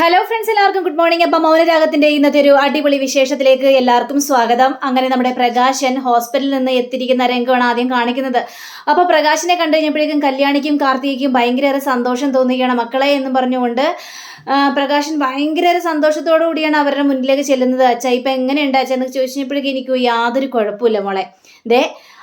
Hello friends എല്ലാവർക്കും good morning അപ്പം മൗനരാഗത്തിന്റെ ഇന്നത്തെ ഒരു അടിപൊളി വിശേഷത്തിലേക്ക് എല്ലാവർക്കും സ്വാഗതം. അങ്ങനെ നമ്മുടെ പ്രകാശൻ ഹോസ്പിറ്റലിൽ നിന്ന് എത്തിയിരിക്കുന്ന രംഗമാണ് ആദ്യം കാണിക്കുന്നത്. അപ്പോൾ പ്രകാശിനെ കണ്ടു കഴിഞ്ഞപ്പോഴേക്കും കല്യാണിക്കും കാർത്തികയ്ക്കും ഭയങ്കര സന്തോഷം തോന്നുകയാണ് മക്കളെ എന്ന് പറഞ്ഞുകൊണ്ട്. പ്രകാശൻ ഭയങ്കര സന്തോഷത്തോടു കൂടിയാണ് അവരുടെ മുന്നിലേക്ക് ചെല്ലുന്നത്. അച്ഛ ഇപ്പം എങ്ങനെയുണ്ട് അച്ഛ എന്ന് ചോദിച്ചപ്പോഴേക്കും എനിക്ക് യാതൊരു കുഴപ്പമില്ല മോളെ. ദേ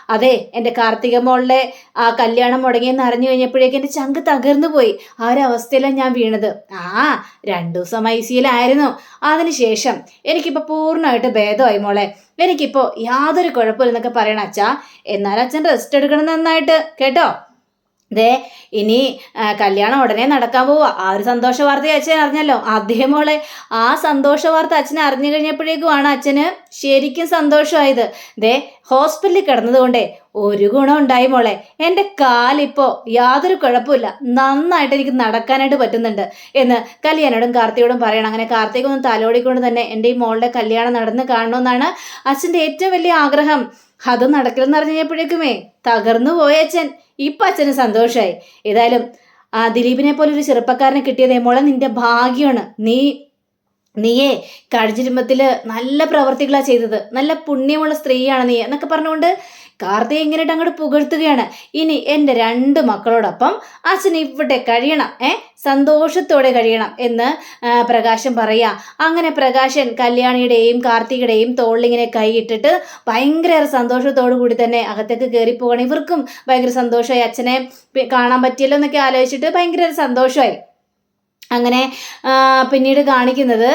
അതെ എന്റെ കാർത്തിക മോളിലെ ആ കല്യാണം മുടങ്ങിയെന്ന് അറിഞ്ഞു കഴിഞ്ഞപ്പോഴേക്കും എന്റെ ചങ്ക് തകർന്നു പോയി. ആ ഒരു അവസ്ഥയിലാണ് ഞാൻ വീണത്. ആ രണ്ടു ദിവസം ഐ സിയിലായിരുന്നു അതിനുശേഷം എനിക്കിപ്പോൾ പൂർണമായിട്ട് ഭേദമായി മോളെ. എനിക്കിപ്പോൾ യാതൊരു കുഴപ്പമില്ലെന്നൊക്കെ പറയണം അച്ഛാ. എന്നാൽ അച്ഛൻ റെസ്റ്റ് എടുക്കണം നന്നായിട്ട്. കേട്ടോ? ദേ ഇനി കല്യാണം ഉടനെ നടക്കാൻ പോവുക ആ ഒരു സന്തോഷ വാർത്ത അച്ഛൻ അറിഞ്ഞല്ലോ. അതേ മോളെ ആ സന്തോഷ വാർത്ത അച്ഛൻ അറിഞ്ഞു കഴിഞ്ഞപ്പോഴേക്കുമാണ് അച്ഛന് ശരിക്കും സന്തോഷമായത്. ദേ ഹോസ്പിറ്റലിൽ കിടന്നതുകൊണ്ടേ ഒരു ഗുണം ഉണ്ടായി മോളെ. എന്റെ കാലിപ്പോൾ യാതൊരു കുഴപ്പമില്ല നന്നായിട്ട് എനിക്ക് നടക്കാനായിട്ട് പറ്റുന്നുണ്ട് എന്ന് കല്യാണോടും കാർത്തിയോടും പറയണം. അങ്ങനെ കാർത്തിക ഒന്ന് തലോടിക്കൊണ്ട് തന്നെ എന്റെ ഈ മോളുടെ കല്യാണം നടന്ന് കാണണമെന്നാണ് അച്ഛന്റെ ഏറ്റവും വലിയ ആഗ്രഹം. അത് നടക്കില്ലെന്ന് അറിഞ്ഞു കഴിഞ്ഞപ്പോഴേക്കുമേ തകർന്നു പോയ അച്ഛൻ. ഇപ്പം അച്ഛന് സന്തോഷമായി ഏതായാലും ആ ദിലീപിനെ പോലെ ഒരു ചെറുപ്പക്കാരനെ കിട്ടിയതേ മോളെ. നിന്റെ ഭാഗ്യമാണ്. നീ നീയേ കഴിഞ്ഞിരുമ്പത്തിൽ നല്ല പ്രവർത്തികളാണ് ചെയ്തത്. നല്ല പുണ്യമുള്ള സ്ത്രീയാണ് നീ എന്നൊക്കെ പറഞ്ഞുകൊണ്ട് കാർത്തിക ഇങ്ങനെയിട്ട് അങ്ങോട്ട് പുകഴ്ത്തുകയാണ്. ഇനി എന്റെ രണ്ട് മക്കളോടൊപ്പം അച്ഛൻ ഇവിടെ കഴിയണം ഏ? സന്തോഷത്തോടെ കഴിയണം എന്ന് പ്രകാശം പ്രകാശൻ പറയാ. അങ്ങനെ പ്രകാശൻ കല്യാണിയുടെയും കാർത്തികയുടെയും തോളിലിങ്ങനെ കൈയിട്ടിട്ട് ഭയങ്കര സന്തോഷത്തോടു കൂടി തന്നെ അകത്തേക്ക് കയറി പോകണം ഇവർക്കും ഭയങ്കര സന്തോഷമായി. അച്ഛനെ കാണാൻ പറ്റിയല്ലോ എന്നൊക്കെ ആലോചിച്ചിട്ട് ഭയങ്കര സന്തോഷമായി. അങ്ങനെ പിന്നീട് കാണിക്കുന്നത്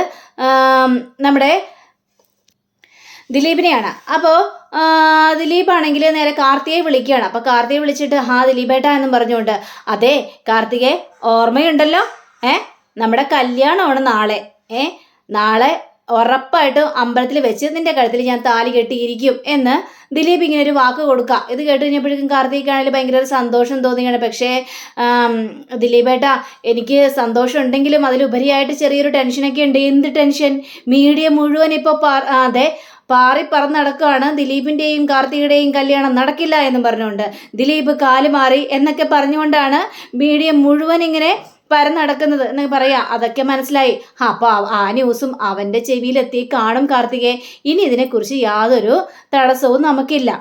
നമ്മുടെ ദിലീപിനെയാണ്. അപ്പോൾ ദിലീപ് ആണെങ്കിൽ നേരെ കാർത്തികയെ വിളിക്കുകയാണ്. അപ്പോൾ കാർത്തികയെ വിളിച്ചിട്ട് ഹാ ദിലീപേട്ട എന്നും പറഞ്ഞുകൊണ്ട് അതെ കാർത്തികെ ഓർമ്മയുണ്ടല്ലോ? ഏ? നമ്മുടെ കല്യാണമാണ് നാളെ. ഏ? നാളെ ഉറപ്പായിട്ടും അമ്പലത്തിൽ വെച്ച് നിന്റെ കഴുത്തിൽ ഞാൻ താലി കെട്ടിയിരിക്കും എന്ന് ദിലീപ് ഇങ്ങനെ ഒരു വാക്ക് കൊടുക്കുക ഇത് കേട്ട് കഴിഞ്ഞപ്പോഴേക്കും കാർത്തികാണെങ്കിൽ ഭയങ്കര ഒരു സന്തോഷം തോന്നിയാണ്. പക്ഷേ ദിലീപേട്ടാ എനിക്ക് സന്തോഷം ഉണ്ടെങ്കിലും അതിലുപരിയായിട്ട് ചെറിയൊരു ടെൻഷനൊക്കെ ഉണ്ട്. എന്ത് ടെൻഷൻ മീഡിയ മുഴുവൻ ഇപ്പോൾ അതെ പാറി പറന്ന് നടക്കുകയാണ് ദിലീപിന്റെയും കാർത്തികയുടെയും കല്യാണം നടക്കില്ല എന്നും പറഞ്ഞുകൊണ്ട് ദിലീപ് കാൽ മാറി എന്നൊക്കെ പറഞ്ഞുകൊണ്ടാണ് മീഡിയ മുഴുവൻ ഇങ്ങനെ പരന്ന് നടക്കുന്നത് എന്ന് പറയാ. അതൊക്കെ മനസ്സിലായി. അപ്പോൾ ആ ന്യൂസും അവന്റെ ചെവിയിലെത്തി കാണും കാർത്തികെ. ഇനി ഇതിനെക്കുറിച്ച് യാതൊരു തടസ്സവും നമുക്കില്ല.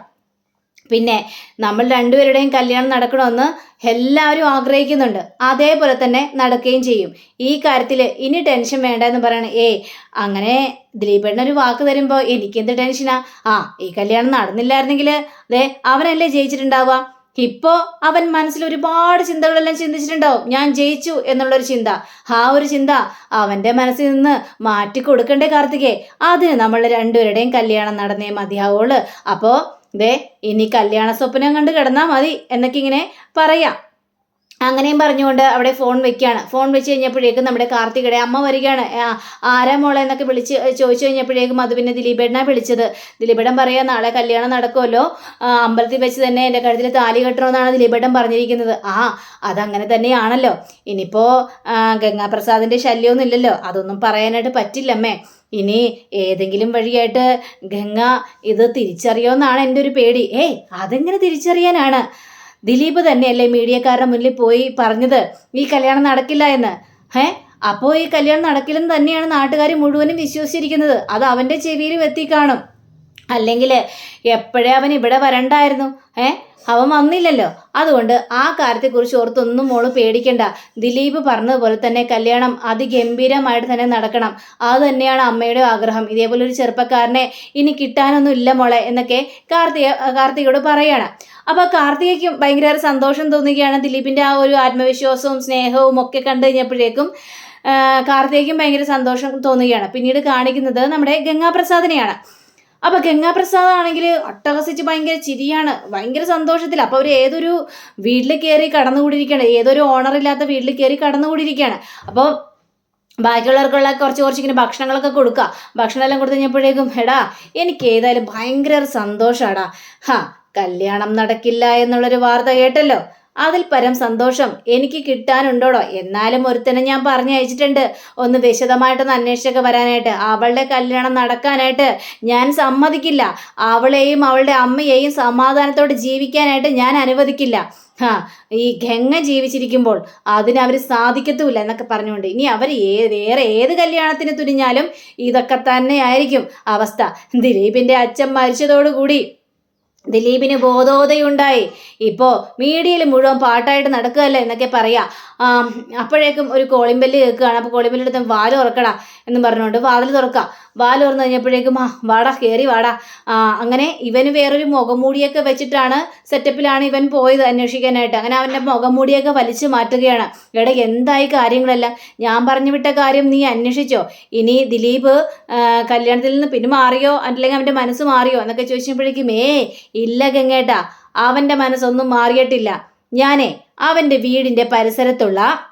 പിന്നെ നമ്മൾ രണ്ടുപേരുടെയും കല്യാണം നടക്കണമെന്ന് എല്ലാവരും ആഗ്രഹിക്കുന്നുണ്ട്. അതേപോലെ തന്നെ നടക്കുകയും ചെയ്യും. ഈ കാര്യത്തിൽ ഇനി ടെൻഷൻ വേണ്ട എന്ന് പറയണ. ഏയ് അങ്ങനെ ദിലീപേട്ടൻ ഒരു വാക്ക് തരുമ്പോൾ എനിക്കെന്ത് ടെൻഷനാ? ആ ഈ കല്യാണം നടന്നില്ലായിരുന്നെങ്കിൽ അതെ അവനല്ലേ ജയിച്ചിട്ടുണ്ടാവുക. ഇപ്പോൾ അവൻ മനസ്സിൽ ഒരുപാട് ചിന്തകളെല്ലാം ചിന്തിച്ചിട്ടുണ്ടാവും. ഞാൻ ജയിച്ചു എന്നുള്ളൊരു ചിന്ത. ആ ഒരു ചിന്ത അവന്റെ മനസ്സിൽ നിന്ന് മാറ്റി കൊടുക്കണ്ടേ കാർത്തികേ. അതിന് നമ്മൾ രണ്ടുപേരുടെയും കല്യാണം നടന്നേ മതിയാവുള്ളൂ. അപ്പോൾ ദേ ഇനി കല്യാണ സ്വപ്നം കണ്ട് കിടന്നാൽ മതി എന്നൊക്കെ ഇങ്ങനെ പറയാം. അങ്ങനെയും പറഞ്ഞുകൊണ്ട് അവിടെ ഫോൺ വെക്കുകയാണ് ഫോൺ വെച്ച് കഴിഞ്ഞപ്പോഴേക്കും നമ്മുടെ കാർത്തികയുടെ അമ്മ വരികയാണ്. ആരാ മോളെ? എന്നൊക്കെ വിളിച്ച് ചോദിച്ചു കഴിഞ്ഞപ്പോഴേക്കും അത് പിന്നെ ദിലീപേടനാണ് വിളിച്ചത്. ദിലീപേടൻ പറയാം നാളെ കല്യാണം നടക്കുമല്ലോ അമ്പലത്തിൽ വെച്ച് തന്നെ എന്റെ കഴുത്തിൽ താലി കെട്ടണമെന്നാണ് ദിലീപേടൻ പറഞ്ഞിരിക്കുന്നത്. ആ അതങ്ങനെ തന്നെയാണല്ലോ. ഇനിയിപ്പോൾ ഗംഗാപ്രസാദിന്റെ ശല്യമൊന്നും ഇല്ലല്ലോ. അതൊന്നും പറയാനായിട്ട് പറ്റില്ലമ്മേ ഇനി ഏതെങ്കിലും വഴിയായിട്ട് ഗംഗ ഇത് തിരിച്ചറിയുമെന്നാണ് എന്റെ ഒരു പേടി. ഏയ് അതെങ്ങനെ തിരിച്ചറിയാനാണ്? ദിലീപ് തന്നെയല്ലേ മീഡിയക്കാരുടെ മുന്നിൽ പോയി പറഞ്ഞത് ഈ കല്യാണം നടക്കില്ല എന്ന്. ഏ അപ്പോൾ ഈ കല്യാണം നടക്കില്ലെന്ന് തന്നെയാണ് നാട്ടുകാർ മുഴുവനും വിശ്വസിച്ചിരിക്കുന്നത്. അത് അവന്റെ ചെവിയിലും എത്തിക്കാണും അല്ലെങ്കിൽ എപ്പോഴേ അവൻ ഇവിടെ വരണ്ടായിരുന്നു? ഏ? അവൻ വന്നില്ലല്ലോ. അതുകൊണ്ട് ആ കാര്യത്തെക്കുറിച്ച് ഓർത്തൊന്നും മോൾ പേടിക്കണ്ട. ദിലീപ് പറഞ്ഞതുപോലെ തന്നെ കല്യാണം അതിഗംഭീരമായിട്ട് തന്നെ നടക്കണം. അത് തന്നെയാണ് അമ്മയുടെ ആഗ്രഹം. ഇതേപോലെ ഒരു ചെറുപ്പക്കാരനെ ഇനി കിട്ടാനൊന്നും ഇല്ല മോളെ എന്നൊക്കെ കാർത്തിക കാർത്തികയോട് പറയാണ്. അപ്പോൾ കാർത്തികയ്ക്കും ഭയങ്കര സന്തോഷം തോന്നുകയാണ് ദിലീപിന്റെ ആ ഒരു ആത്മവിശ്വാസവും സ്നേഹവും ഒക്കെ കണ്ടു കഴിഞ്ഞപ്പോഴേക്കും കാർത്തികയ്ക്കും ഭയങ്കര സന്തോഷം തോന്നുകയാണ്. പിന്നീട് കാണിക്കുന്നത് നമ്മുടെ ഗംഗാപ്രസാദിനെയാണ്. അപ്പൊ ഗംഗാപ്രസാദ് ആണെങ്കിൽ അട്ടഹസിച്ച് ഭയങ്കര ചിരിയാണ്. ഭയങ്കര സന്തോഷത്തിൽ അപ്പൊ അവർ ഏതൊരു വീട്ടിൽ കയറി കടന്നുകൂടിയിരിക്കുകയാണ് ഏതൊരു ഓണർ ഇല്ലാത്ത വീട്ടിൽ കയറി കടന്നുകൂടിയിരിക്കുകയാണ് അപ്പോൾ ബാക്കിയുള്ളവർക്കുള്ള കുറച്ച് കുറച്ച് ഇങ്ങനെ ഭക്ഷണങ്ങളൊക്കെ കൊടുക്കുക ഭക്ഷണം എല്ലാം കൊടുത്തു കഴിഞ്ഞപ്പോഴേക്കും എടാ എനിക്ക് ഏതായാലും ഭയങ്കര സന്തോഷമാടാ ഹാ കല്യാണം നടക്കില്ല എന്നുള്ളൊരു വാർത്ത കേട്ടല്ലോ. അതിൽ പരം സന്തോഷം എനിക്ക് കിട്ടാനുണ്ടോടോ? എന്നാലും ഒരുത്തനെ ഞാൻ പറഞ്ഞു അയച്ചിട്ടുണ്ട് ഒന്ന് വിശദമായിട്ടൊന്ന് അന്വേഷിച്ചൊക്കെ വരാനായിട്ട്. അവളുടെ കല്യാണം നടക്കാനായിട്ട് ഞാൻ സമ്മതിക്കില്ല. അവളെയും അവളുടെ അമ്മയെയും സമാധാനത്തോടെ ജീവിക്കാനായിട്ട് ഞാൻ അനുവദിക്കില്ല. ഹാ ഈ ഗംഗ ജീവിച്ചിരിക്കുമ്പോൾ അതിന് അവർ സാധിക്കത്തുമില്ല എന്നൊക്കെ പറഞ്ഞുകൊണ്ട്. ഇനി അവർ വേറെ ഏത് കല്യാണത്തിന് തുനിഞ്ഞാലും ഇതൊക്കെ തന്നെയായിരിക്കും അവസ്ഥ. ദിലീപിന്റെ അച്ഛൻ മരിച്ചതോടുകൂടി ദിലീപിന് ബോധോദയുണ്ടായി. ഇപ്പോൾ മീഡിയയിൽ മുഴുവൻ പാട്ടായിട്ട് നടക്കുകയല്ലേ എന്നൊക്കെ പറയാം. അപ്പോഴേക്കും ഒരു കോളിമ്പല്ല് കേൾക്കുകയാണ്. അപ്പോൾ കോളിമ്പല്ല് വാൽ തുറക്കടാ എന്ന് പറഞ്ഞുകൊണ്ട് വാതിൽ തുറക്കുക. വാൽ തുറന്നു കഴിഞ്ഞപ്പോഴേക്കും ആ വാടാ കയറി വാടാ. അങ്ങനെ ഇവന് വേറൊരു മുഖംമൂടിയൊക്കെ വെച്ചിട്ടാണ് സെറ്റപ്പിലാണ് ഇവൻ പോയത് അന്വേഷിക്കാനായിട്ട്. അങ്ങനെ അവന്റെ മുഖംമൂടിയൊക്കെ വലിച്ചു മാറ്റുകയാണ്. എടാ എന്തായി കാര്യങ്ങളെല്ലാം? ഞാൻ പറഞ്ഞു വിട്ട കാര്യം നീ അന്വേഷിച്ചോ? ഇനി ദിലീപ് കല്യാണത്തിൽ നിന്ന് പിന്മാറിയോ? അല്ലെങ്കിൽ അവന്റെ മനസ്സ് മാറിയോ? എന്നൊക്കെ ചോദിച്ചപ്പോഴേക്കും ഏ ഇല്ല ഗംഗേട്ടാ അവന്റെ മനസ്സൊന്നും മാറിയിട്ടില്ല. ഞാനേ അവന്റെ വീടിന്റെ പരിസരത്തുള്ള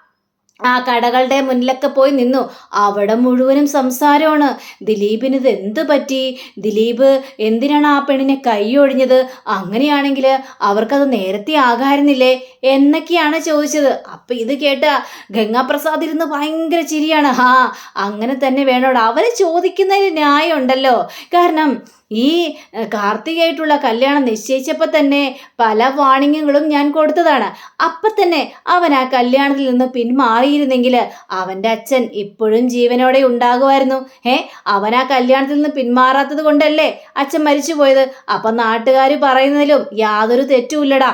ആ കടകളുടെ മുന്നിലൊക്കെ പോയി നിന്നു. അവിടെ മുഴുവനും സംസാരമാണ്. ദിലീപിന് ഇത് എന്ത് പറ്റി? ദിലീപ് എന്തിനാണ് ആ പെണ്ണിനെ കൈയൊഴിഞ്ഞത് അങ്ങനെയാണെങ്കിൽ അവർക്കത് നേരത്തെ ആകാരുന്നില്ലേ? എന്നൊക്കെയാണ് ചോദിച്ചത്. അപ്പം ഇത് കേട്ട ഗംഗാപ്രസാദ് ഇരുന്ന് ഭയങ്കര ചിരിയാണ്. ഹാ അങ്ങനെ തന്നെ വേണോടാ. അവർ ചോദിക്കുന്നതിൽ ന്യായമുണ്ടല്ലോ. കാരണം ഈ കാർത്തികയായിട്ടുള്ള കല്യാണം നിശ്ചയിച്ചപ്പോൾ തന്നെ പല വാണിങ്ങുകളും ഞാൻ കൊടുത്തതാണ്. അപ്പം തന്നെ അവൻ ആ കല്യാണത്തിൽ നിന്ന് പിന്മാറിയിരുന്നെങ്കിൽ അവന്റെ അച്ഛൻ ഇപ്പോഴും ജീവനോടെ ഉണ്ടാകുമായിരുന്നു. ഏ അവൻ ആ കല്യാണത്തിൽ നിന്ന് പിന്മാറാത്തത് കൊണ്ടല്ലേ അച്ഛൻ മരിച്ചു പോയത് അപ്പം നാട്ടുകാർ പറയുന്നതിലും യാതൊരു തെറ്റുമില്ലടാ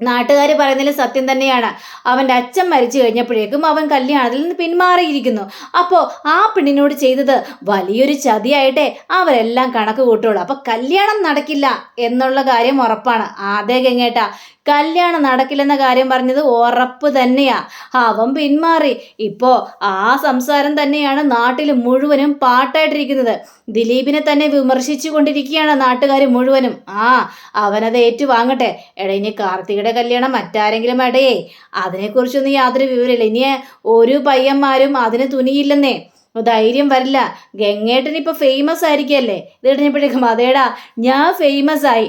നാട്ടുകാർ പറയുന്നതിൽ സത്യം തന്നെയാണ്. അവന്റെ അച്ഛൻ മരിച്ചു കഴിഞ്ഞപ്പോഴേക്കും അവൻ കല്യാണത്തിൽ നിന്ന് പിന്മാറിയിരിക്കുന്നു. അപ്പോൾ ആ പെണ്ണിനോട് ചെയ്തത് വലിയൊരു ചതിയായിട്ടേ അവരെല്ലാം കണക്ക് കൂട്ടുള്ളൂ. അപ്പോൾ കല്യാണം നടക്കില്ല എന്നുള്ള കാര്യം ഉറപ്പാണ്. അതേ ഗംഗേട്ട കല്യാണം നടക്കില്ലെന്ന കാര്യം പറഞ്ഞത് ഉറപ്പ് തന്നെയാ. അവൻ പിന്മാറി. ഇപ്പോ ആ സംസാരം തന്നെയാണ് നാട്ടിൽ മുഴുവനും പാട്ടായിട്ടിരിക്കുന്നത്. ദിലീപിനെ തന്നെ വിമർശിച്ചു കൊണ്ടിരിക്കുകയാണ് നാട്ടുകാർ മുഴുവനും. ആ അവനത് ഏറ്റുവാങ്ങട്ടെ. എടാ ഇനി കാർത്തികയുടെ കല്യാണം മറ്റാരെങ്കിലും എടയേ അതിനെക്കുറിച്ചൊന്നും യാതൊരു വിവരമില്ല. ഇനി ഒരു പയ്യന്മാരും അതിന് തുനിയില്ലെന്നേ. ധൈര്യം വരില്ല. ഗംഗേട്ടൻ ഇപ്പൊ ഫേമസ് ആയിരിക്കല്ലേ ഇത് കഴിഞ്ഞപ്പോഴേക്കും അതേടാ ഞാൻ ഫേമസ് ആയി.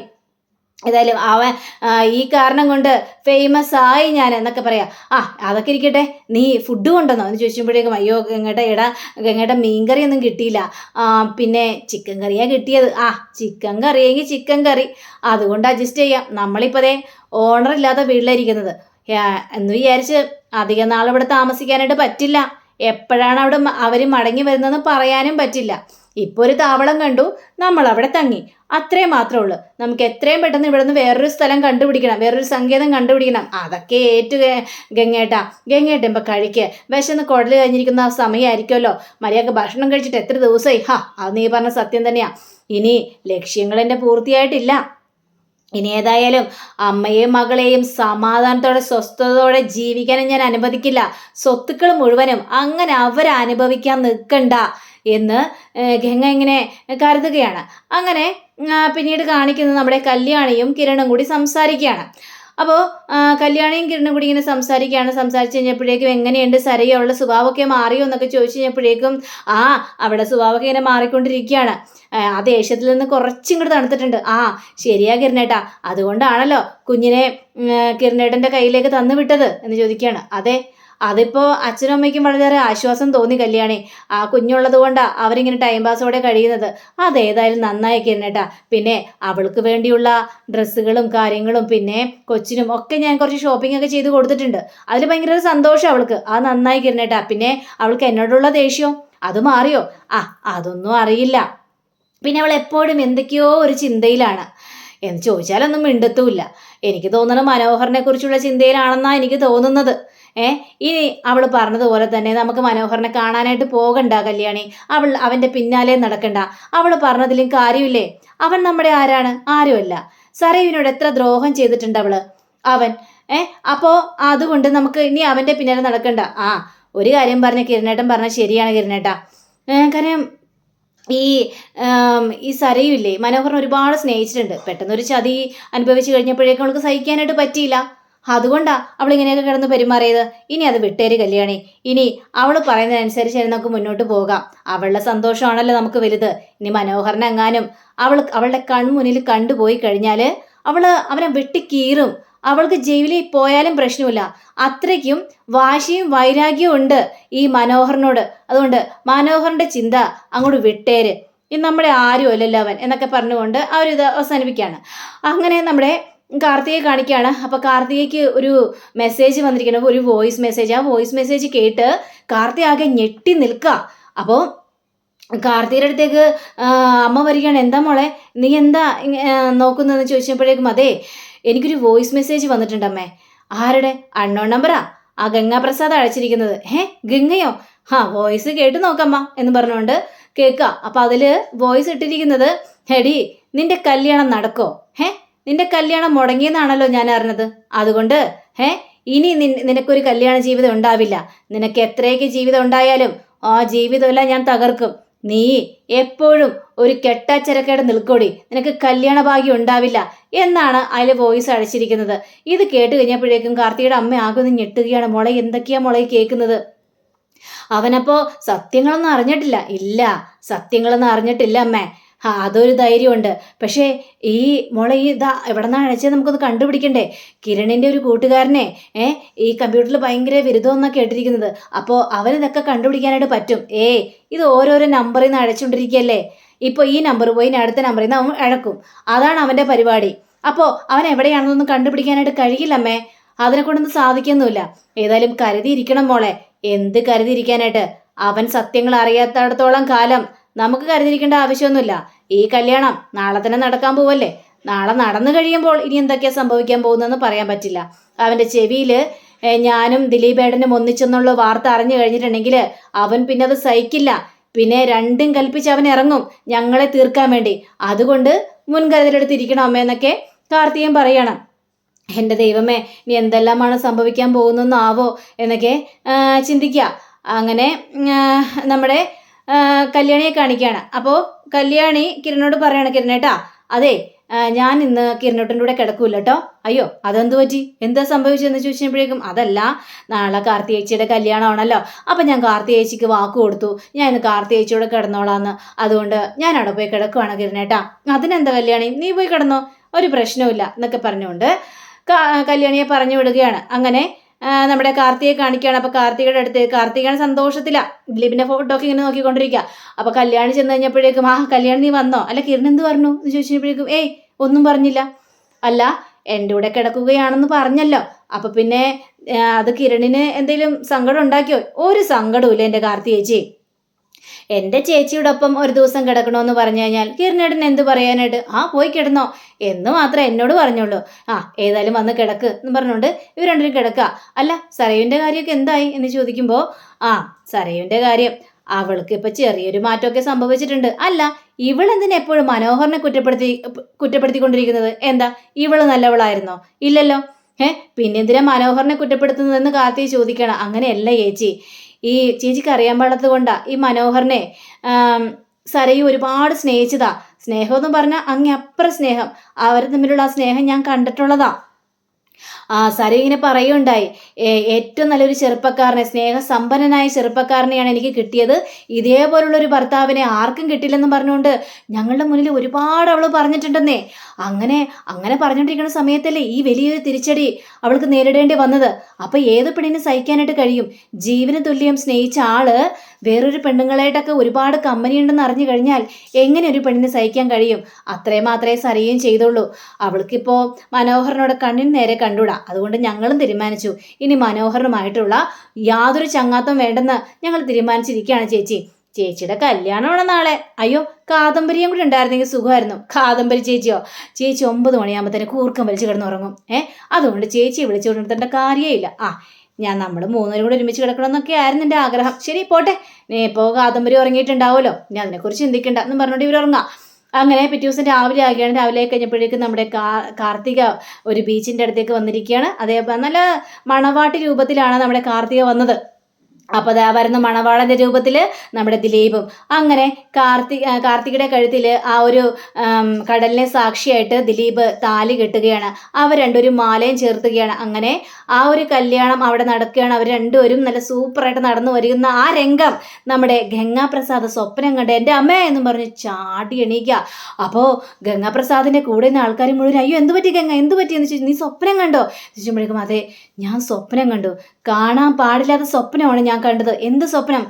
ഏതായാലും അവൻ ഈ കാരണം കൊണ്ട് ഫേമസ് ആയി ഞാൻ എന്നൊക്കെ പറയാം. ആ അതൊക്കെ ഇരിക്കട്ടെ. നീ ഫുഡ് കൊണ്ടുവന്നോ? എന്ന് ചോദിച്ചപ്പോഴേക്കും അയ്യോ ഗംഗേട്ട എടാ ഗംഗേട്ട മീൻകറി ഒന്നും കിട്ടിയില്ല. പിന്നെ ചിക്കൻ കറിയാണ് കിട്ടിയത്. ആ ചിക്കൻ കറിയെങ്കിൽ ചിക്കൻ കറി. അതുകൊണ്ട് അഡ്ജസ്റ്റ് ചെയ്യാം. നമ്മളിപ്പോൾ ഓണർ ഇല്ലാത്ത വീട്ടിലായിരിക്കുന്നത്. എന്ന് വിചാരിച്ച് അധികം നാളിവിടെ താമസിക്കാനായിട്ട് പറ്റില്ല. എപ്പോഴാണ് അവിടെ അവർ മടങ്ങി വരുന്നതെന്ന് പറയാനും പറ്റില്ല. ഇപ്പോൾ ഒരു താവളം കണ്ടു നമ്മൾ അവിടെ തങ്ങി. അത്രേ മാത്രമേ ഉള്ളൂ നമുക്ക് എത്രയും പെട്ടെന്ന് ഇവിടെ നിന്ന് വേറൊരു സ്ഥലം കണ്ടുപിടിക്കണം വേറൊരു സങ്കേതം കണ്ടുപിടിക്കണം. അതൊക്കെ ഏറ്റു ഗംഗേട്ടാ. ഗംഗേട്ട ഇപ്പം കഴിക്കുക വിശന്ന് കുടൽ കഴിഞ്ഞിരിക്കുന്ന ആ സമയമായിരിക്കുമല്ലോ മര്യാദയ്ക്ക് ഭക്ഷണം കഴിച്ചിട്ട് എത്ര ദിവസമായി ഹാ അത് നീ പറഞ്ഞ സത്യം തന്നെയാണ് ഇനി ലക്ഷ്യങ്ങൾ എന്റെ പൂർത്തിയായിട്ടില്ല. ഇനി ഏതായാലും അമ്മയെയും മകളെയും സമാധാനത്തോടെ സ്വസ്ഥതയോടെ ജീവിക്കാനും ഞാൻ അനുവദിക്കില്ല. സ്വത്തുക്കൾ മുഴുവനും അങ്ങനെ അവരനുഭവിക്കാൻ നിൽക്കണ്ട. എന്ന് ഗംഗ ഇങ്ങനെ കരുതുകയാണ്. അങ്ങനെ പിന്നീട് കാണിക്കുന്നത് നമ്മുടെ കല്യാണിയും കിരണും കൂടി സംസാരിക്കുകയാണ്. അപ്പോൾ കല്യാണിയും കിരണും കൂടി ഇങ്ങനെ സംസാരിക്കുകയാണ്. സംസാരിച്ച് കഴിഞ്ഞപ്പോഴേക്കും എങ്ങനെയുണ്ട് സരയോ? അവളുടെ സ്വഭാവമൊക്കെ മാറിയോ എന്നൊക്കെ ചോദിച്ചു കഴിഞ്ഞപ്പോഴേക്കും ആ അവിടെ സ്വഭാവമൊക്കെ ഇങ്ങനെ മാറിക്കൊണ്ടിരിക്കുകയാണ്. ആ, ദേഷ്യത്തിൽ നിന്ന് കുറച്ചിങ്ങോട്ട് തണുത്തിട്ടുണ്ട്. ആ ശരിയാ കിരണേട്ടാ. അതുകൊണ്ടാണല്ലോ കുഞ്ഞിനെ കിരണേട്ടന്റെ കയ്യിലേക്ക് തന്നു വിട്ടത് എന്ന് ചോദിക്കുകയാണ്. അതെ അതിപ്പോൾ അച്ഛനും അമ്മയ്ക്കും വളരെയേറെ ആശ്വാസം തോന്നി കല്യാണി. ആ കുഞ്ഞുള്ളത് കൊണ്ടാ അവരിങ്ങനെ ടൈം പാസോടെ കഴിയുന്നത്. അതേതായാലും നന്നായി കിരണേട്ടാ പിന്നെ അവൾക്ക് വേണ്ടിയുള്ള ഡ്രസ്സുകളും കാര്യങ്ങളും പിന്നെ കൊച്ചിനും ഒക്കെ ഞാൻ കുറച്ച് ഷോപ്പിംഗ് ഒക്കെ ചെയ്ത് കൊടുത്തിട്ടുണ്ട്. അതിൽ ഭയങ്കര സന്തോഷം അവൾക്ക്. ആ നന്നായി കിരണേട്ടാ പിന്നെ അവൾക്ക് എന്നോടുള്ള ദേഷ്യം? അത് മാറിയോ? ആ അതൊന്നും അറിയില്ല. പിന്നെ അവൾ എപ്പോഴും എന്തൊക്കെയോ ഒരു ചിന്തയിലാണ്. എന്ന് ചോദിച്ചാലൊന്നും മിണ്ടത്തുമില്ല. എനിക്ക് തോന്നുന്നത് മനോഹറിനെ കുറിച്ചുള്ള ചിന്തയിലാണെന്നാണ് എനിക്ക് തോന്നുന്നത്. ഏ ഇനി അവൾ പറഞ്ഞതുപോലെ തന്നെ നമുക്ക് മനോഹരനെ കാണാനായിട്ട് പോകണ്ട കല്യാണി. അവൾ അവന്റെ പിന്നാലെ നടക്കണ്ട. അവൾ പറഞ്ഞതിലും കാര്യമില്ലേ? അവൻ നമ്മുടെ ആരാണ്? ആരുമല്ല. സരയുവിനോട് എത്ര ദ്രോഹം ചെയ്തിട്ടുണ്ട് അവൾ? അവൻ ഏഹ് അപ്പോൾ അതുകൊണ്ട് നമുക്ക് ഇനി അവന്റെ പിന്നാലെ നടക്കണ്ട. ആ ഒരു കാര്യം പറഞ്ഞ കിരണേട്ടൻ പറഞ്ഞ ശരിയാണ് കിരണേട്ടാ. കാരണം കാര്യം ഈ ഈ സരയുമില്ലേ മനോഹരൻ ഒരുപാട് സ്നേഹിച്ചിട്ടുണ്ട്. പെട്ടെന്നൊരു ചതി അനുഭവിച്ചു കഴിഞ്ഞപ്പോഴേക്കും അവൾക്ക് സഹിക്കാനായിട്ട് പറ്റിയില്ല. അതുകൊണ്ടാ അവൾ ഇങ്ങനെയൊക്കെ കിടന്ന് പെരുമാറിയത്. ഇനി അത് വിട്ടേര് കല്യാണി. ഇനി അവൾ പറയുന്നതനുസരിച്ച് നമുക്ക് മുന്നോട്ട് പോകാം. അവളുടെ സന്തോഷമാണല്ലോ നമുക്ക് വലുത്. ഇനി മനോഹരനെങ്ങാനും അവൾ അവളുടെ കൺമുന്നിൽ കണ്ടുപോയി കഴിഞ്ഞാൽ അവൾ അവനെ വെട്ടിക്കീറും. അവൾക്ക് ജയിലിൽ പോയാലും പ്രശ്നമില്ല. അത്രയ്ക്കും വാശിയും വൈരാഗ്യവും ഉണ്ട് ഈ മനോഹറിനോട് അതുകൊണ്ട് മനോഹറിന്റെ ചിന്ത അങ്ങോട്ട് വിട്ടേര്. ഇത് നമ്മുടെ ആരും അല്ലല്ലോ അവൻ എന്നൊക്കെ പറഞ്ഞുകൊണ്ട് ഇത് അവസാനിപ്പിക്കുകയാണ്. അങ്ങനെ നമ്മുടെ കാർത്തികയെ കാണിക്കുകയാണ്. അപ്പോൾ കാർത്തികയ്ക്ക് ഒരു മെസ്സേജ് വന്നിരിക്കുന്നത് ഒരു വോയിസ് മെസ്സേജ് ആ വോയിസ് മെസ്സേജ് കേട്ട് കാർത്തിക ആകെ ഞെട്ടി നിൽക്കുക അപ്പോൾ കാർത്തിയുടെ അടുത്തേക്ക് അമ്മ വരികയാണ്. എന്താ മോളെ? നീ എന്താ ആ, നോക്കുന്നതെന്ന് ചോദിച്ചപ്പോഴേക്കും അതെ എനിക്കൊരു വോയിസ് മെസ്സേജ് വന്നിട്ടുണ്ട് അമ്മേ. ആരുടെ? അൺനോൺ നമ്പറാ ആ. ഗംഗാപ്രസാദ് അയച്ചിരിക്കുന്നത്. ഹേ ഗംഗയോ? ഹാ വോയിസ് കേട്ട് നോക്കമ്മ എന്ന് പറഞ്ഞുകൊണ്ട് കേൾക്കുക അപ്പം അതിൽ വോയിസ് ഇട്ടിരിക്കുന്നത് ഹെടി നിന്റെ കല്യാണം നടക്കോ? ഹേ നിന്റെ കല്യാണം മുടങ്ങിയെന്നാണല്ലോ ഞാൻ അറിഞ്ഞത്. അതുകൊണ്ട് ഹേ ഇനി നിനക്കൊരു കല്യാണ ജീവിതം ഉണ്ടാവില്ല. നിനക്ക് എത്രയൊക്കെ ജീവിതം ഉണ്ടായാലും ആ ജീവിതമെല്ലാം ഞാൻ തകർക്കും. നീ എപ്പോഴും ഒരു കെട്ടാച്ചരക്കേട് നിൽക്കോടി. നിനക്ക് കല്യാണ ഭാഗ്യം ഉണ്ടാവില്ല എന്നാണ് അതിൽ വോയിസ് അടച്ചിരിക്കുന്നത്. ഇത് കേട്ട് കഴിഞ്ഞപ്പോഴേക്കും കാർത്തിയുടെ അമ്മ ആകെ ഒന്ന് ഞെട്ടുകയാണ്. മുള എന്തൊക്കെയാ മുള കേൾക്കുന്നത്? അവനപ്പോ സത്യങ്ങളൊന്നും അറിഞ്ഞിട്ടില്ല. ഇല്ല സത്യങ്ങളൊന്നും അറിഞ്ഞിട്ടില്ല അമ്മേ. ആ അതൊരു ധൈര്യമുണ്ട്. പക്ഷേ ഈ മോളെ ഈ ഇതാ എവിടെ നിന്നാണ് അയച്ചത് നമുക്കൊന്ന് കണ്ടുപിടിക്കണ്ടേ? കിരണിന്റെ ഒരു കൂട്ടുകാരനെ ഏ ഈ കമ്പ്യൂട്ടറിൽ ഭയങ്കര ബിരുദമെന്നാണ് കേട്ടിരിക്കുന്നത്. അപ്പോൾ അവനിതൊക്കെ കണ്ടുപിടിക്കാനായിട്ട് പറ്റും. ഏ ഇത് ഓരോരോ നമ്പറിൽ നിന്ന് അഴച്ചുകൊണ്ടിരിക്കുകയല്ലേ ഇപ്പോൾ ഈ നമ്പർ പോയി അടുത്ത നമ്പറിൽ നിന്ന് അവൻ അഴക്കും അതാണ് അവന്റെ പരിപാടി. അപ്പോൾ അവൻ എവിടെയാണെന്നൊന്നും കണ്ടുപിടിക്കാനായിട്ട് കഴിയില്ലമ്മേ. അതിനെ കൊണ്ടൊന്നും സാധിക്കൊന്നുമില്ല. ഏതായാലും കരുതിയിരിക്കണം മോളെ. എന്ത് കരുതിയിരിക്കാനായിട്ട്? അവൻ സത്യങ്ങൾ അറിയാത്തടത്തോളം കാലം നമുക്ക് കരുതിയിരിക്കേണ്ട ആവശ്യമൊന്നുമില്ല. ഈ കല്യാണം നാളെ തന്നെ നടക്കാൻ പോവല്ലേ? നാളെ നടന്നു കഴിയുമ്പോൾ ഇനി എന്തൊക്കെയാ സംഭവിക്കാൻ പോകുന്നതെന്ന് പറയാൻ പറ്റില്ല. അവന്റെ ചെവിയിൽ ഞാനും ദിലീപേടനും ഒന്നിച്ചെന്നുള്ള വാർത്ത അറിഞ്ഞു കഴിഞ്ഞിട്ടുണ്ടെങ്കിൽ അവൻ പിന്നെ അത് സഹിക്കില്ല. പിന്നെ രണ്ടും കൽപ്പിച്ച് അവൻ ഇറങ്ങും. ഞങ്ങളെ തീർക്കാൻ വേണ്ടി. അതുകൊണ്ട് മുൻകരുതലെടുത്തിരിക്കണം അമ്മയെന്നൊക്കെ കാർത്തികൻ പറയണം. എന്റെ ദൈവമേ ഇനി എന്തെല്ലാമാണ് സംഭവിക്കാൻ പോകുന്നതെന്നാവോ? എന്നൊക്കെ ചിന്തിക്കുക. അങ്ങനെ നമ്മുടെ കല്യാണിയെ കാണിക്കുകയാണ് അപ്പോൾ കല്യാണി കിരണോട് പറയാണ് കിരണേട്ടാ അതെ ഞാൻ ഇന്ന് കിരണോട്ടിന്റെ കൂടെ കിടക്കൂല കേട്ടോ അയ്യോ അതെന്ത് പറ്റി? എന്താ സംഭവിച്ചതെന്ന് ചോദിച്ചപ്പോഴേക്കും അതല്ല നാളെ കാർത്തിയേച്ചിയുടെ കല്യാണമാണല്ലോ. അപ്പം ഞാൻ കാർത്തിയേച്ചിക്ക് വാക്ക് കൊടുത്തു. ഞാൻ ഇന്ന് കാർത്തിയേച്ചിയോടെ കിടന്നോളാന്ന്. അതുകൊണ്ട് ഞാൻ അവിടെ പോയി കിടക്കുവാണ് കിരണേട്ടാ അതിനെന്താ കല്യാണി? നീ പോയി കിടന്നോ. ഒരു പ്രശ്നവുമില്ല എന്നൊക്കെ പറഞ്ഞുകൊണ്ട് കല്യാണിയെ പറഞ്ഞു വിടുകയാണ്. അങ്ങനെ നമ്മുടെ കാർത്തികയെ കാണിക്കുകയാണ്. അപ്പോൾ കാർത്തികയുടെ അടുത്ത് കാർത്തികയാണ് സന്തോഷത്തില. ദിലീപിന്റെ ഫോട്ടോ ഒക്കെ ഇങ്ങനെ നോക്കിക്കൊണ്ടിരിക്കുക അപ്പോൾ കല്യാണി ചെന്ന് കഴിഞ്ഞപ്പോഴേക്കും ആ കല്യാണി നീ വന്നോ? അല്ല കിരൺ എന്ത് പറഞ്ഞു? എന്ന് ചോദിച്ചപ്പോഴേക്കും ഏയ് ഒന്നും പറഞ്ഞില്ല. അല്ല എന്റെ കൂടെ കിടക്കുകയാണെന്ന് പറഞ്ഞല്ലോ. അപ്പൊ പിന്നെ അത് കിരണിന് എന്തെങ്കിലും സങ്കടം ഉണ്ടാക്കിയോ? ഒരു സങ്കടവും ഇല്ല എന്റെ കാർത്തികേച്ചി. എന്റെ ചേച്ചിയോടൊപ്പം ഒരു ദിവസം കിടക്കണമെന്ന് പറഞ്ഞു കഴിഞ്ഞാൽ കിരണേടൻ എന്ത് പറയാനായിട്ട്? ആ പോയി കിടന്നോ. എന്ന് മാത്രമേ എന്നോട് പറഞ്ഞുള്ളൂ. ആ ഏതായാലും വന്ന് കിടക്ക് എന്ന് പറഞ്ഞുകൊണ്ട് ഇവർ രണ്ടുപേരും കിടക്കുക. അല്ല സരയുവിന്റെ കാര്യമൊക്കെ എന്തായി എന്ന് ചോദിക്കുമ്പോൾ ആ സരയുവിന്റെ കാര്യം. അവൾക്ക് ഇപ്പൊ ചെറിയൊരു മാറ്റമൊക്കെ സംഭവിച്ചിട്ടുണ്ട്. അല്ല ഇവൾ ഇവളെന്തിനാ എപ്പോഴും മനോഹറിനെ കുറ്റപ്പെടുത്തി കുറ്റപ്പെടുത്തിക്കൊണ്ടിരിക്കുന്നത്? എന്താ ഇവൾ നല്ലവളായിരുന്നോ? ഇല്ലല്ലോ. ഏഹ് പിന്നെന്തിനാ മനോഹറിനെ കുറ്റപ്പെടുത്തുന്നതെന്ന് കാർത്തി ചോദിക്കണം? അങ്ങനെയല്ല ചേച്ചി. ഈ ചേച്ചിക്ക് അറിയാൻ പാടാത്തത് കൊണ്ടാ ഈ മനോഹറിനെ സരയു ഒരുപാട് സ്നേഹിച്ചതാ. സ്നേഹം എന്ന് പറഞ്ഞാൽ അങ്ങേ അപ്പുറം സ്നേഹം. അവർ തമ്മിലുള്ള ആ സ്നേഹം ഞാൻ കണ്ടിട്ടുള്ളതാ. ആ സരി ഇങ്ങനെ പറയുണ്ടായി ഏറ്റവും നല്ലൊരു ചെറുപ്പക്കാരനെ സ്നേഹസമ്പന്നനായ ചെറുപ്പക്കാരനെയാണ് എനിക്ക് കിട്ടിയത്. ഇതേപോലുള്ളൊരു ഭർത്താവിനെ ആർക്കും കിട്ടില്ലെന്ന് പറഞ്ഞുകൊണ്ട് ഞങ്ങളുടെ മുന്നിൽ ഒരുപാട് അവൾ പറഞ്ഞിട്ടുണ്ടെന്നേ. അങ്ങനെ അങ്ങനെ പറഞ്ഞുകൊണ്ടിരിക്കുന്ന സമയത്തല്ലേ ഈ വലിയൊരു തിരിച്ചടി അവൾക്ക് നേരിടേണ്ടി വന്നത്. അപ്പോൾ ഏത് പെണ്ണിന് സഹിക്കാനായിട്ട് കഴിയും? ജീവന തുല്യം സ്നേഹിച്ച ആൾ വേറൊരു പെണ്ണുങ്ങളായിട്ടൊക്കെ ഒരുപാട് കമ്പനി ഉണ്ടെന്ന് അറിഞ്ഞു കഴിഞ്ഞാൽ എങ്ങനെ ഒരു പെണ്ണിന് സഹിക്കാൻ കഴിയും? അത്രയും മാത്രമേ സറിയുകയും ചെയ്തുള്ളൂ. അവൾക്കിപ്പോൾ മനോഹറിനോട് കണ്ണിന് നേരെ കണ്ടുകൂടാ. അതുകൊണ്ട് ഞങ്ങളും തീരുമാനിച്ചു. ഇനി മനോഹരനുമായിട്ടുള്ള യാതൊരു ചങ്ങാത്തം വേണ്ടെന്ന് ഞങ്ങൾ തീരുമാനിച്ചിരിക്കുകയാണ് ചേച്ചി. ചേച്ചിയുടെ കല്യാണമാണ് നാളെ. അയ്യോ കാദംബരിയും കൂടി ഉണ്ടായിരുന്നെങ്കിൽ സുഖമായിരുന്നു. കാദംബരി ചേച്ചിയോ? ചേച്ചി ഒമ്പത് മണിയാകുമ്പോൾ തന്നെ കൂർക്കം വലിച്ചു കിടന്നുറങ്ങും. ഏഹ് അതുകൊണ്ട് ചേച്ചിയെ വിളിച്ചു കാര്യമേ ഇല്ല. ആ ഞാൻ നമ്മൾ മൂന്നുപേരും കൂടെ ഒരുമിച്ച് കിടക്കണമെന്നൊക്കെ ആയിരുന്നു എന്റെ ആഗ്രഹം. ശരി പോട്ടെ. നീ ഇപ്പോൾ കാദംബരി ഉറങ്ങിയിട്ടുണ്ടാവുമല്ലോ. ഞാൻ അതിനെക്കുറിച്ച് ചിന്തിക്കണ്ട. എന്ന് പറഞ്ഞുകൊണ്ട് ഇവർ ഉറങ്ങാം അങ്ങനെ പിറ്റേ ദിവസം രാവിലെ ആകുകയാണ് രാവിലെ കഴിഞ്ഞപ്പോഴേക്കും നമ്മുടെ കാർത്തിക ഒരു ബീച്ചിന്റെ അടുത്തേക്ക് വന്നിരിക്കുകയാണ്. അതേപോലെ നല്ല മണവാട്ടി രൂപത്തിലാണ് നമ്മുടെ കാർത്തിക വന്നത്. അപ്പോൾ അതാ വരുന്ന മണവാളന്റെ രൂപത്തിൽ നമ്മുടെ ദിലീപും. അങ്ങനെ കാർത്തി കാർത്തികയുടെ കഴുത്തിൽ ആ ഒരു കടലിനെ സാക്ഷിയായിട്ട് ദിലീപ് താലി കെട്ടുകയാണ്. അവർ രണ്ടുപേരും മാലയും ചേർത്തുകയാണ്. അങ്ങനെ ആ ഒരു കല്യാണം അവിടെ നടക്കുകയാണ്. അവർ രണ്ടുപേരും നല്ല സൂപ്പറായിട്ട് നടന്നു വരുന്ന ആ രംഗം നമ്മുടെ ഗംഗാപ്രസാദ് സ്വപ്നം കണ്ട് എന്റെ അമ്മ എന്ന് പറഞ്ഞ് ചാടി എണീക്കുക. അപ്പോൾ ഗംഗാപ്രസാദിന്റെ കൂടെ നിന്ന് ആൾക്കാർ മുഴുവൻ അയ്യോ എന്ത് പറ്റി ഗംഗ? എന്ത് പറ്റി? എന്ന് ചോദിച്ചു നീ സ്വപ്നം കണ്ടോ? ചോദിക്കുമ്പോഴേക്കും അതെ ഞാൻ സ്വപ്നം കണ്ടു. കാണാൻ പാടില്ലാത്ത സ്വപ്നമാണ് ഞാൻ കണ്ടത്? എന്ത് സ്വപ്നം?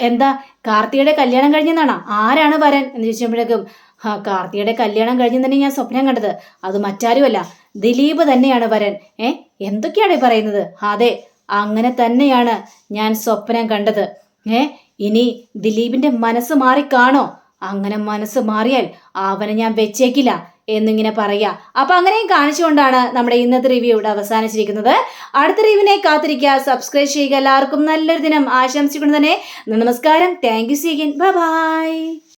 എന്താ കാർത്തികയുടെ കല്യാണം കഴിഞ്ഞെന്നാണോ? ആരാണ് വരൻ? എന്ന് ചോദിച്ചപ്പോഴേക്കും ആ കാർത്തികയുടെ കല്യാണം കഴിഞ്ഞ് തന്നെ ഞാൻ സ്വപ്നം കണ്ടത്. അത് മറ്റാരുമല്ല ദിലീപ് തന്നെയാണ് വരൻ. ഏ എന്തൊക്കെയാണ് പറയുന്നത്? അതെ അങ്ങനെ തന്നെയാണ് ഞാൻ സ്വപ്നം കണ്ടത്. ഏ ഇനി ദിലീപിന്റെ മനസ്സ് മാറി കാണോ? അങ്ങനെ മനസ്സ് മാറിയാൽ അവനെ ഞാൻ വെച്ചേക്കില്ല. എന്നിങ്ങനെ പറയുക. അപ്പൊ അങ്ങനെയും കാണിച്ചുകൊണ്ടാണ് നമ്മുടെ ഇന്നത്തെ റിവ്യൂ ഇവിടെ അവസാനിച്ചിരിക്കുന്നത്. അടുത്ത റിവ്യൂവിനെ കാത്തിരിക്കുക. സബ്സ്ക്രൈബ് ചെയ്യുക. എല്ലാവർക്കും നല്ലൊരു ദിനം ആശംസിക്കുന്നു തന്നെ നമസ്കാരം. Thank you see again bye